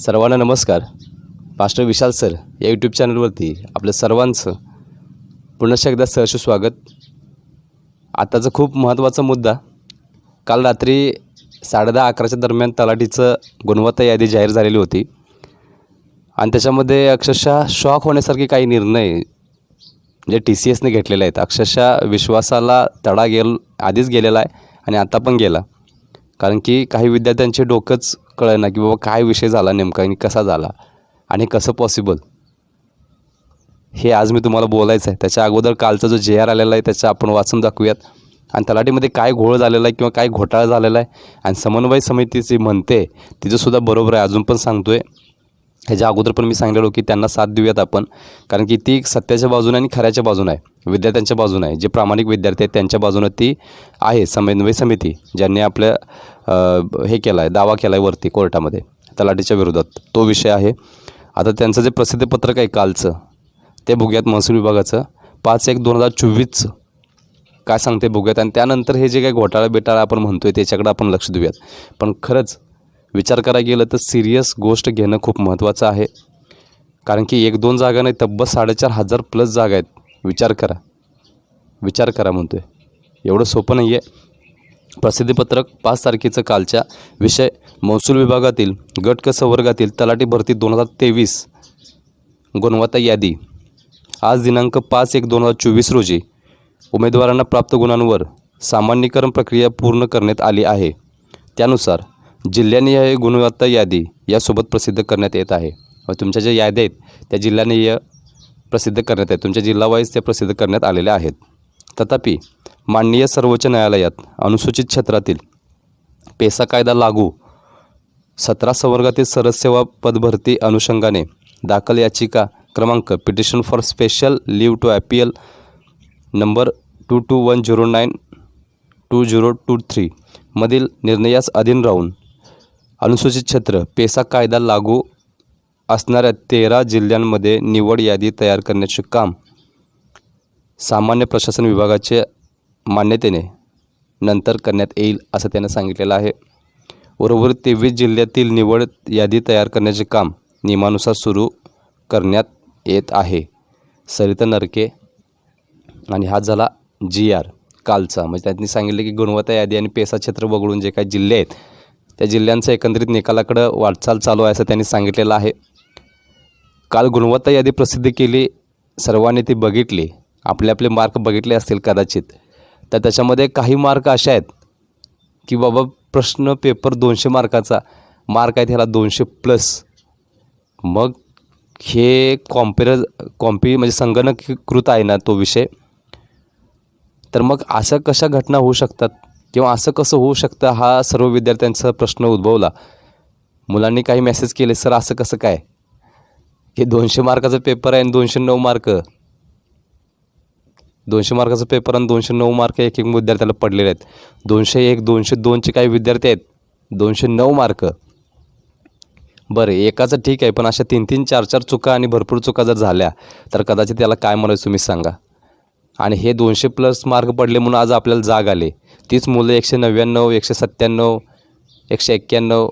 सर्वांना नमस्कार. Master Vishal sir या यूट्यूब चॅनलवरती आपलं सर्वांचं पुनश्च एकदा सहर्ष स्वागत. आताचा खूप महत्त्वाचा मुद्दा काल रात्री साडेदहा अकराच्या दरम्यान तलाठीचं गुणवत्ता यादी जाहीर झालेली होती. आणि त्याच्यामध्ये अक्षरशः शॉक होण्यासारखे काही निर्णय जे टी सी एसने घेतलेले आहेत. अक्षरशः विश्वासाला तडा गेल आधीच गेलेला आहे आणि आता पण गेला. कारण की काही विद्यार्थ्यांचे डोकंच कळेना की बाबा काय विषय झाला नेमका आणि कसा झाला आणि कसं पॉसिबल हे आज मी तुम्हाला बोलायचं आहे. त्याच्या अगोदर कालचा जो जे आर आलेला आहे त्याचं आपण वाचून दाखवूयात. आणि तलाठीमध्ये काय घोळ झालेला आहे किंवा काय घोटाळा झालेला आहे आणि समन्वय समिती जी म्हणते तिचंसुद्धा बरोबर आहे. अजून पण सांगतो आहे ह्याच्या अगोदर पण मी सांगितलेलो की त्यांना साथ देऊयात आपण. कारण की ती सत्याच्या बाजूने आणि खऱ्याच्या बाजूने आहे. विद्यार्थ्यांच्या बाजूने आहे. जे प्रामाणिक विद्यार्थी आहेत त्यांच्या बाजूनं ती आहे समन्वय समिती ज्यांनी आपल्या हे केलं आहे दावा केला आहे वरती कोर्टामध्ये तलाठीच्या विरोधात. तो विषय आहे. आता त्यांचं जे प्रसिद्ध पत्रक आहे कालचं ते भुग्यात महसूल विभागाचं. पाच एक दोन हजार चोवीसचं काय सांगते बघूयात. आणि त्यानंतर हे जे काही घोटाळा बिटाळा आपण म्हणतो आहे त्याच्याकडे आपण लक्ष देऊयात. पण खरंच विचार करायला गेलं तर सिरियस गोष्ट घेणं खूप महत्त्वाचं आहे. कारण की एक दोन जागा नाही तब्बल साडेचार हजार प्लस जागा आहेत. विचार करा. विचार करा म्हणतो आहे एवढं सोपं नाही आहे प्रसिद्धीपत्रक पाच तारखेचं कालच्या विषय महसूल विभागातील गट क संवर्गातील तलाठी भरती दोन हजार तेवीस गुणवत्ता यादी. आज दिनांक पाच एक दोन हजार चोवीस रोजी उमेदवारांना प्राप्त गुणांवर सामान्यीकरण प्रक्रिया पूर्ण करण्यात आली आहे. त्यानुसार जिल्ह्यानिहाय गुणवत्ता यादी यासोबत प्रसिद्ध करण्यात येत आहे. व तुमच्या ज्या याद्या आहेत त्या जिल्ह्यानिय प्रसिद्ध करण्यात आहेत तुमच्या जिल्हावाईज त्या प्रसिद्ध करण्यात आलेल्या आहेत. तथापि माननीय सर्वोच्च न्यायालयात अनुसूचित क्षेत्रातील पेसा कायदा लागू सतरा संवर्गातील सरसेवा पदभरती अनुषंगाने दाखल याचिका क्रमांक petition for special leave to appeal number two two one zero nine two zero two three मधील निर्णयास अधीन राहून अनुसूचित क्षेत्र पेसा कायदा लागू असणाऱ्या तेरा जिल्ह्यांमध्ये निवड यादी तयार करण्याचे काम सामान्य प्रशासन विभागाचे मान्यतेने नंतर करण्यात येईल असं त्यानं सांगितलेलं आहे. उर्वरित तेवीस जिल्ह्यातील निवड यादी तयार करण्याचे काम नियमानुसार सुरू करण्यात येत आहे. सरिता नरके आणि हा झाला जी आर कालचा. म्हणजे त्यांनी सांगितलं की गुणवत्ता यादी आणि पेसा क्षेत्र वगळून जे काही जिल्हे आहेत त्या जिल्ह्यांचा एकंदरीत निकालाकडं वाटचाल चालू आहे असं त्यांनी सांगितलेलं आहे. काल गुणवत्ता यादी प्रसिद्ध केली सर्वांनी ती बघितली आपले आपले मार्क बघितले असतील कदाचित. तर त्याच्यामध्ये काही मार्क असे आहेत की बाबा प्रश्न पेपर दोनशे मार्काचा मार्क आहे त्याला दोनशे प्लस. मग हे कॉम्पेर कॉम्पी म्हणजे संगणकीकृत आहे ना तो विषय. तर मग असं कशा घटना होऊ शकतात किंवा असं कसं होऊ शकतं हा सर्व विद्यार्थ्यांचा प्रश्न उद्भवला. मुलांनी काही मेसेज केले सर असं कसं काय? हे दोनशे मार्काचा पेपर आहे आणि दोनशे नऊ मार्क. दोनशे मार्काचा पेपर आणि दोनशे नऊ मार्क एक एक विद्यार्थ्याला पडलेले आहेत. दोनशे एक दोनशे दोनचे काही विद्यार्थी आहेत. दोनशे नऊ मार्क. बरं एकाचं ठीक आहे पण अशा तीन तीन चार चार चुका आणि भरपूर चुका जर झाल्या तर कदाचित त्याला काय म्हणायचं तुम्ही सांगा. आणि हे दोनशे प्लस मार्क पडले म्हणून आज आपल्याला जाग आले. तीच मुलं एकशे नव्याण्णव एकशे सत्त्याण्णव एकशे एक्क्याण्णव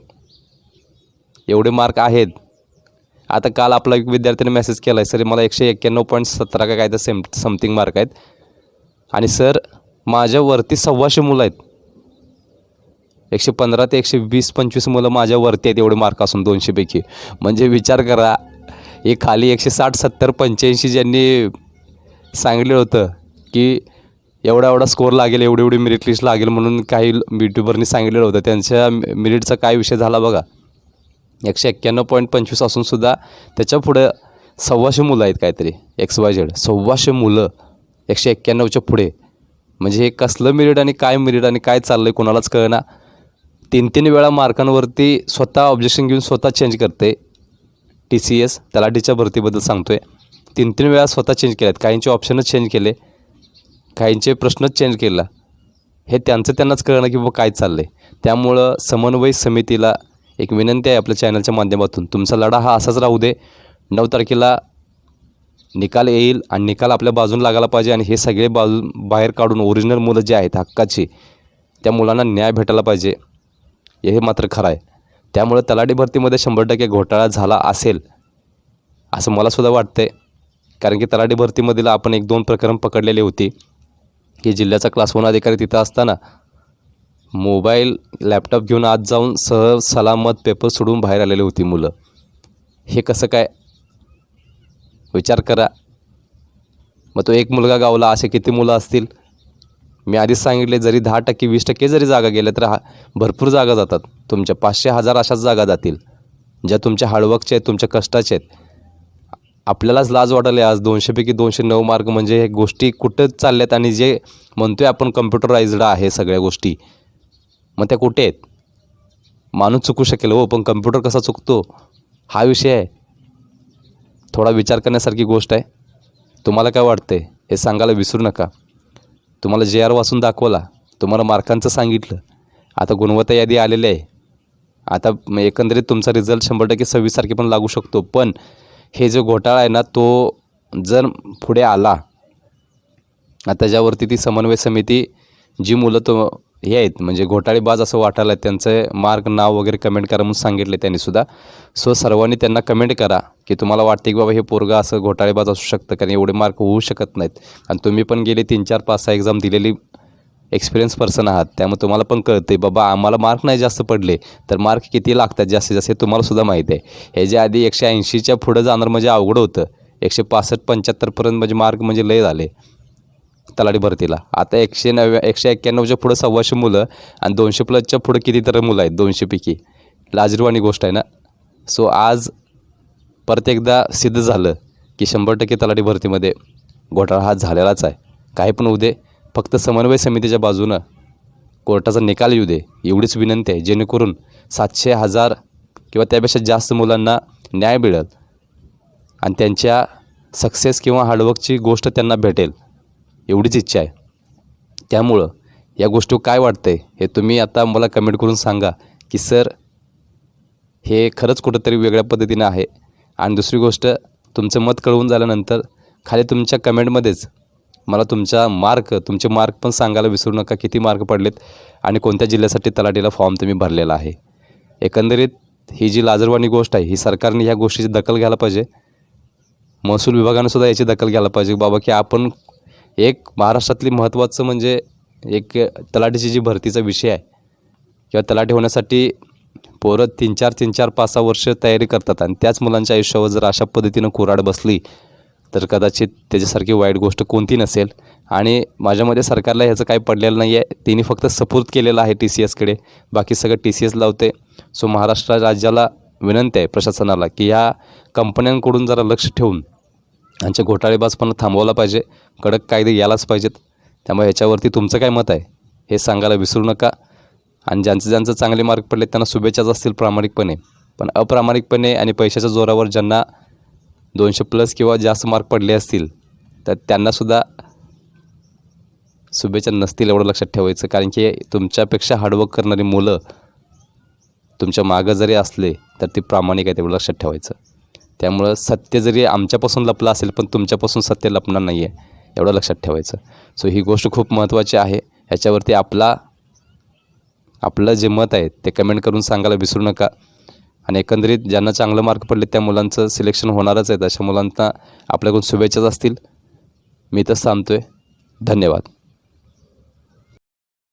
एवढे मार्क आहेत. आता काल आपला एक विद्यार्थ्याने मेसेज केला आहे सर मला एकशे एक्क्याण्णव पॉईंट सतरा का काय तर सेम समथिंग मार्क आहेत. आणि सर माझ्यावरती सव्वाशे मुलं आहेत. एकशे पंधरा ते एकशे वीस पंचवीस मुलं माझ्यावरती आहेत एवढे मार्क असून दोनशेपैकी म्हणजे विचार करा हे खाली एकशे साठ सत्तर पंच्याऐंशी ज्यांनी सांगितलं होतं की एवढा एवढा स्कोअर लागेल एवढी एवढी मेरिट लिस्ट लागेल म्हणून काही यूट्यूबरनी सांगितलेलं होतं. त्यांच्या मेरिटचा काय विषय झाला बघा. एकशे एक्क्याण्णव पॉईंट पंचवीस असूनसुद्धा त्याच्या पुढं सव्वाशे मुलं आहेत काहीतरी एक्स वाय झेड सव्वाशे मुलं एकशे एक्क्याण्णवच्या पुढे. म्हणजे हे कसलं मिरिट आणि काय मिरिट आणि काय चाललं आहे कोणालाच कळना. तीन तीन वेळा मार्कांवरती स्वतः ऑब्जेक्शन घेऊन स्वतः चेंज करते टी सी एस तलाठीच्या भरतीबद्दल सांगतो आहे तीन तीन वेळा स्वतः चेंज केल्यात. काहींचे ऑप्शनच चेंज केले काहींचे प्रश्नच चेंज केला. हे त्यांचं त्यांनाच कळणं की बाबा काय चाललं आहे त्यामुळं समन्वय समितीला एक विनंती आहे आपल्या चॅनलच्या माध्यमातून. तुमचा लढा हा असाच राहू दे. नऊ तारखेला निकाल येईल आणि निकाल आपल्या बाजून लागायला पाहिजे आणि हे सगळे बाजू बाहेर काढून ओरिजिनल मुलं जे आहेत हक्काची त्या मुलांना न्याय भेटायला पाहिजे. हे मात्र खरं आहे. त्यामुळं तलाठी भरतीमध्ये शंभर टक्के घोटाळा झाला असेल असं मला सुद्धा वाटतं आहे कारण की तलाठी भरतीमधील आपण एक दोन प्रकरण पकडलेली होती की जिल्ह्याचा क्लास वन अधिकारी तिथं असताना मोबाईल लॅपटॉप घेऊन आत जाऊन सहज सलामत पेपर सोडून बाहेर आलेली होती मुलं. हे कसं काय? विचार करा. मग तो एक मुलगा गावला असे किती मुलं असतील? मी आधीच सांगितले जरी दहा टक्के वीस टक्के जरी जागा गेल्या तर हा भरपूर जागा जातात. तुमच्या पाचशे हजार अशाच जागा जातील. ज्या तुमच्या हार्डवर्कच्या आहेत तुमच्या कष्टाचे आहेत. आपल्यालाच लाज वाटायला आज दोनशेपैकी दोनशे नऊ मार्क म्हणजे हे गोष्टी कुठं चालल्यात आणि जे म्हणतोय आपण कम्प्युटराइज्ड आहे सगळ्या गोष्टी. मग त्या कुठे आहेत? माणूस चुकू शकेल हो पण कम्प्युटर कसा चुकतो? हा विषय आहे. थोडा विचार करण्यासारखी गोष्ट आहे. तुम्हाला काय वाटते हे सांगायला विसरू नका. तुम्हाला जे आर वाचून दाखवला. तुम्हाला मार्कांचं सांगितलं. आता गुणवत्ता यादी आलेली आहे. आता एकंदरीत तुमचा रिझल्ट शंभर टक्के सव्वीस तारखे पण लागू शकतो. पण हे जो घोटाळा आहे ना तो जर पुढे आला त्याच्यावरती ती समन्वय समिती जी मुलं तो हे आहेत. म्हणजे घोटाळेबाज असं वाटायला त्यांचं मार्क नाव वगैरे कमेंट करा म्हणून सांगितले त्यांनी सुद्धा. सो सर्वांनी त्यांना कमेंट करा की तुम्हाला वाटते की बाबा हे पोरगा असं घोटाळेबाज असू शकतं कारण एवढे मार्क होऊ शकत नाहीत. आणि तुम्ही पण गेले तीन चार पाच सहा एक्झाम दिलेली एक्सपिरियन्स पर्सन आहात. त्यामुळे तुम्हाला पण कळते बाबा आम्हाला मार्क नाही जास्त पडले. तर मार्क किती लागतात जास्तीत जास्त हे तुम्हालासुद्धा माहीत आहे. आहे ह्याच्या आधी एकशे ऐंशीच्या पुढं जाणार म्हणजे अवघड होतं. एकशे पासष्ट पंच्याहत्तरपर्यंत म्हणजे मार्क म्हणजे लय झाले. तलाठी भरतीला. आता एकशे नव्या एकशे एक्क्याण्णवच्या पुढं सव्वाशे मुलं आणि दोनशे प्लसच्या पुढं कितीतरी मुलं आहेत दोनशेपैकी लाजरवाणी गोष्ट आहे ना? सो आज परत एकदा सिद्ध झालं की शंभर टक्के तलाठी भरतीमध्ये घोटाळा हा झालेलाच आहे. काही पण होऊ दे. फक्त समन्वय समितीच्या बाजूनं कोर्टाचा निकाल येऊ दे. एवढीच विनंती आहे. जेणेकरून सातशे हजार किंवा त्यापेक्षा जास्त मुलांना न्याय मिळेल. आणि त्यांच्या सक्सेस किंवा हार्डवर्कची गोष्ट त्यांना भेटेल. एवढीच इच्छा आहे. त्यामुळं या गोष्टीवर काय वाटतंय हे तुम्ही आता मला कमेंट करून सांगा की सर हे खरंच कुठंतरी वेगळ्या पद्धतीनं आहे. आणि दुसरी गोष्ट तुमचं मत कळवून झाल्यानंतर खाली तुमच्या कमेंटमध्येच मला तुमचा मार्क तुमचे मार्क पण सांगायला विसरू नका किती मार्क पडलेत आणि कोणत्या जिल्ह्यासाठी तलाठीला फॉर्म तुम्ही भरलेला आहे. एकंदरीत ही जी लाजरवाणी गोष्ट आहे ही सरकारने ह्या गोष्टीची दखल घ्यायला पाहिजे. महसूल विभागानं सुद्धा याची दखल घ्यायला पाहिजे. बाबा की आपण एक महाराष्ट्रातली महत्त्वाचं म्हणजे एक तलाठीची जी भरतीचा विषय आहे किंवा तलाठी होण्यासाठी पोरं तीन चार तीन चार पाच सहा वर्ष तयारी करतात आणि त्याच मुलांच्या आयुष्यावर जर अशा पद्धतीनं कुऱ्हाड बसली तर कदाचित त्याच्यासारखी वाईट गोष्ट कोणती नसेल. आणि माझ्यामध्ये सरकारला ह्याचं काही पडलेलं नाही आहे तिने फक्त सपोर्ट केलेलं आहे टी सी एसकडे. बाकी सगळं टी सी एस लावते. सो महाराष्ट्र राज्याला विनंती आहे प्रशासनाला की ह्या कंपन्यांकडून जरा लक्ष ठेवून यांच्या घोटाळेबाजपणा थांबवला पाहिजे. कडक कायदे यायलाच पाहिजेत. त्यामुळे ह्याच्यावरती तुमचं काय मत आहे? हे सांगायला विसरू नका. आणि ज्यांचे ज्यांचं चांगले मार्क पडले त्यांना शुभेच्छाच असतील प्रामाणिकपणे. पण अप्रामाणिकपणे आणि पैशाच्या जोरावर ज्यांना दोनशे प्लस किंवा जास्त मार्क पडले असतील तर त्यांनासुद्धा शुभेच्छा नसतील एवढं लक्षात ठेवायचं. कारण की तुमच्यापेक्षा हार्डवर्क करणारी मुलं तुमच्या मागं जरी असले तर ती प्रामाणिक आहे तेवढं लक्षात ठेवायचं. त्यामुळं सत्य जरी आमच्यापासून लपलं असेल पण तुमच्यापासून सत्य लपणार नाही आहे एवढं लक्षात ठेवायचं. सो ही गोष्ट खूप महत्त्वाची आहे. ह्याच्यावरती आपला आपलं जे मत आहे ते कमेंट करून सांगायला विसरू नका. आणि एकंदरीत ज्यांना चांगलं मार्क पडले त्या मुलांचं सिलेक्शन होणारच आहे अशा मुलांना आपल्याकडून शुभेच्छाच असतील. मी तर थांबतो आहे धन्यवाद.